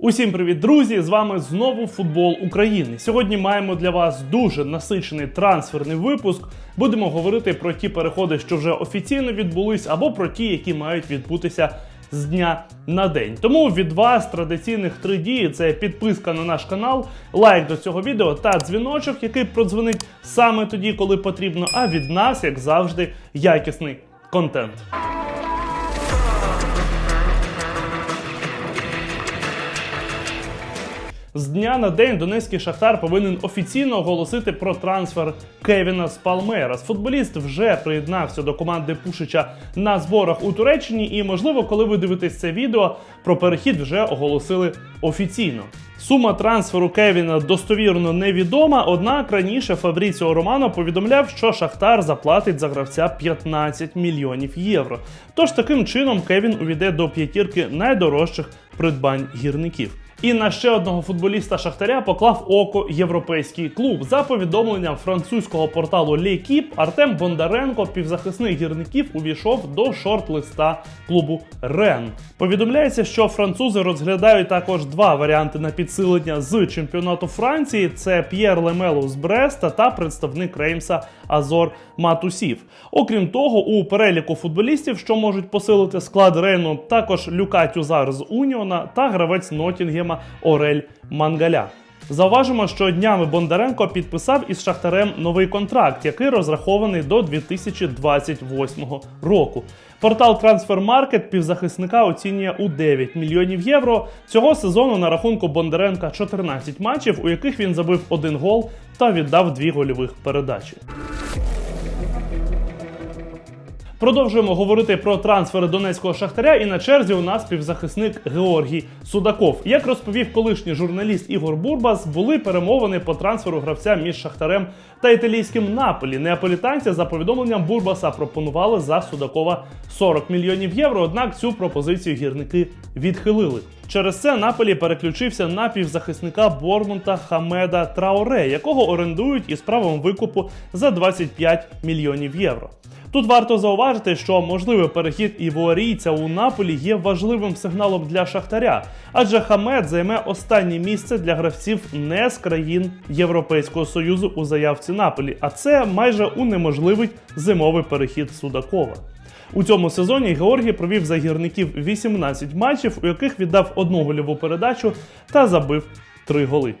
Усім привіт, друзі! З вами знову футбол України. Сьогодні маємо для вас дуже насичений трансферний випуск. Будемо говорити про ті переходи, що вже офіційно відбулись, або про ті, які мають відбутися з дня на день. Тому від вас традиційних три дії: це підписка на наш канал, лайк до цього відео та дзвіночок, який продзвонить саме тоді, коли потрібно. А від нас, як завжди, якісний контент. З дня на день Донецький Шахтар повинен офіційно оголосити про трансфер Кевіна з Палмерас. Футболіст вже приєднався до команди Пушича на зборах у Туреччині, і можливо, коли ви дивитесь це відео, про перехід вже оголосили офіційно. Сума трансферу Кевіна достовірно невідома, однак раніше Фабріціо Романо повідомляв, що Шахтар заплатить за гравця 15 мільйонів євро. Тож таким чином Кевін увійде до п'ятірки найдорожчих придбань гірників. І на ще одного футболіста Шахтаря поклав око європейський клуб. За повідомленням французького порталу L'Equipe, Артем Бондаренко, півзахисник гірників, увійшов до шорт-листа клубу Рен. Повідомляється, що французи розглядають також два варіанти на підсилення з чемпіонату Франції: це П'єр Лемелу з Бреста та представник Реймса Азор Матусів. Окрім того, у переліку футболістів, що можуть посилити склад Рену, також Люка Тюзар з Уніона та гравець Нотінгема Орель Мангаля. Зауважимо, що днями Бондаренко підписав із Шахтарем новий контракт, який розрахований до 2028 року. Портал Transfermarkt півзахисника оцінює у 9 мільйонів євро. Цього сезону на рахунку Бондаренка 14 матчів, у яких він забив один гол та віддав дві гольових передачі. Продовжуємо говорити про трансфери донецького шахтаря. І на черзі у нас півзахисник Георгій Судаков. Як розповів колишній журналіст Ігор Бурбас, були перемовини по трансферу гравця між Шахтарем та італійським Наполі. Неаполітанці за повідомленням Бурбаса пропонували за Судакова 40 мільйонів євро. Однак цю пропозицію гірники відхилили. Через це Наполі переключився на півзахисника Бормунта Хамеда Траоре, якого орендують із правом викупу за 25 мільйонів євро. Тут варто зауважити, що можливий перехід івуарійця у Наполі є важливим сигналом для Шахтаря, адже Хамед займе останнє місце для гравців не з країн Європейського союзу у заявці Наполі, а це майже унеможливить зимовий перехід Судакова. У цьому сезоні Георгій провів за гірників 18 матчів, у яких віддав одну гольову передачу та забив 3 голи.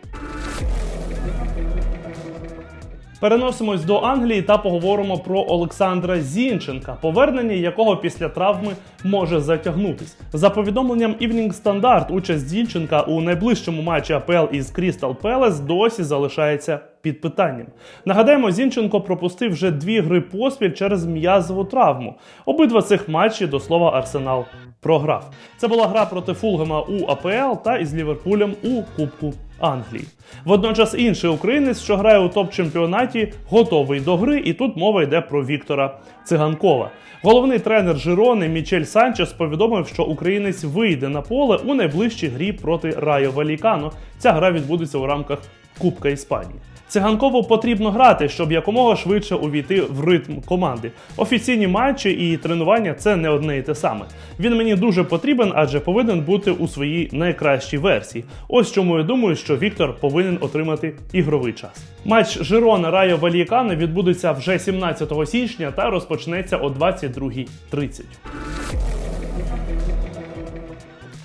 Переносимось до Англії та поговоримо про Олександра Зінченка, повернення якого після травми може затягнутись. За повідомленням Evening Standard, участь Зінченка у найближчому матчі АПЛ із Crystal Palace досі залишається під питанням. Нагадаємо, Зінченко пропустив вже дві гри поспіль через м'язову травму. Обидва цих матчі, до слова, Арсенал програв. Це була гра проти Фулгема у АПЛ та із Ліверпулем у Кубку Англії. Водночас інший українець, що грає у топ-чемпіонаті, готовий до гри, і тут мова йде про Віктора Циганкова. Головний тренер Жирони Мічель Санчес повідомив, що українець вийде на поле у найближчій грі проти Райо Валікано. Ця гра відбудеться у рамках Кубка Іспанії. Циганкову потрібно грати, щоб якомога швидше увійти в ритм команди. Офіційні матчі і тренування це не одне і те саме. Він мені дуже потрібен, адже повинен бути у своїй найкращій версії. Ось чому я думаю, що Віктор повинен отримати ігровий час. Матч Жирона Райо Валієкано відбудеться вже 17 січня та розпочнеться о 22.30.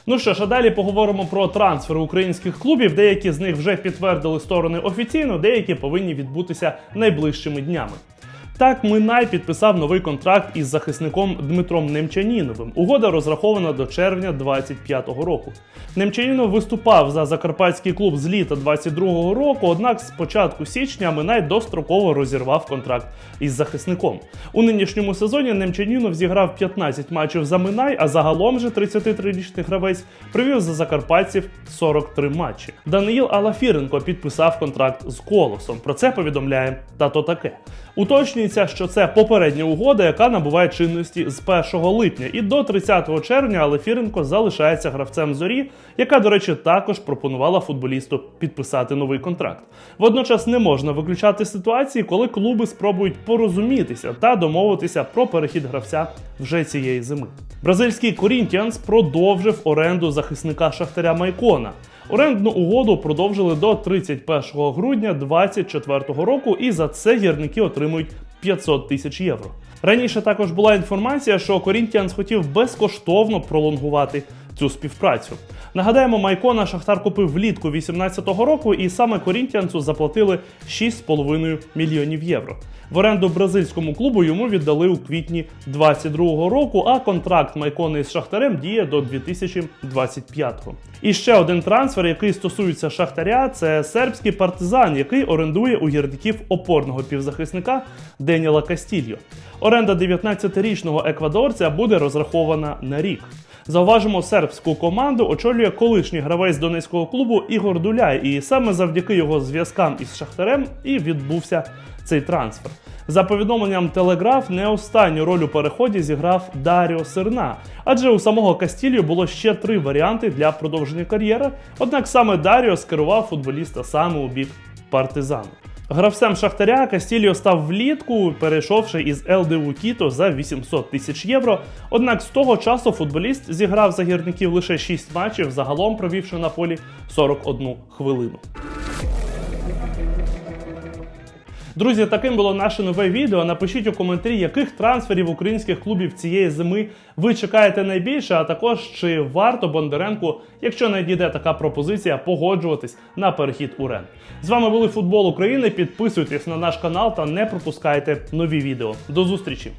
Ну що ж, а далі поговоримо про трансфери українських клубів. Деякі з них вже підтвердили сторони офіційно, деякі повинні відбутися найближчими днями. Так, Минай підписав новий контракт із захисником Дмитром Немчаніновим. Угода розрахована до червня 25-го року. Немчанінов виступав за закарпатський клуб з літа 22-го року, однак з початку січня Минай достроково розірвав контракт із захисником. У нинішньому сезоні Немчанінов зіграв 15 матчів за Минай, а загалом же 33-річний гравець привів за закарпатців 43 матчі. Даниїл Алафіренко підписав контракт з колосом. Про це повідомляє тато таке. Уточнюється розуміється, що це попередня угода, яка набуває чинності з 1 липня, і до 30 червня Лефіренко залишається гравцем зорі, яка, до речі, також пропонувала футболісту підписати новий контракт. Водночас не можна виключати ситуації, коли клуби спробують порозумітися та домовитися про перехід гравця вже цієї зими. Бразильський Корінтіанс продовжив оренду захисника Шахтаря Майкона. Орендну угоду продовжили до 31 грудня 2024 року, і за це гірники отримують 500 тисяч євро. Раніше також була інформація, що Корінтіанс хотів безкоштовно пролонгувати цю співпрацю. Нагадаємо, Майкона Шахтар купив влітку 2018 року, і саме Корінтіансу заплатили 6,5 мільйонів євро. В оренду бразильському клубу йому віддали у квітні 2022 року, а контракт Майкони із Шахтарем діє до 2025-го. І ще один трансфер, який стосується Шахтаря, це сербський партизан, який орендує у гірників опорного півзахисника Деніела Кастільо. Оренда 19-річного еквадорця буде розрахована на рік. Зауважимо, сербську команду очолює колишній гравець донецького клубу Ігор Дуляй, і саме завдяки його зв'язкам із Шахтарем і відбувся цей трансфер. За повідомленням Телеграф, не останню роль у переході зіграв Даріо Серна, адже у самого Кастілью було ще три варіанти для продовження кар'єри. Однак саме Даріо скерував футболіста саме у бік партизану. Гравцем Шахтаря Кастільо став влітку, перейшовши із ЛДУ Кіто за 800 тисяч євро. Однак з того часу футболіст зіграв за гірників лише 6 матчів, загалом провівши на полі 41 хвилину. Друзі, таким було наше нове відео. Напишіть у коментарі, яких трансферів українських клубів цієї зими ви чекаєте найбільше, а також чи варто Бондаренку, якщо надійде така пропозиція, погоджуватись на перехід у Рен. З вами були футбол України. Підписуйтесь на наш канал та не пропускайте нові відео. До зустрічі!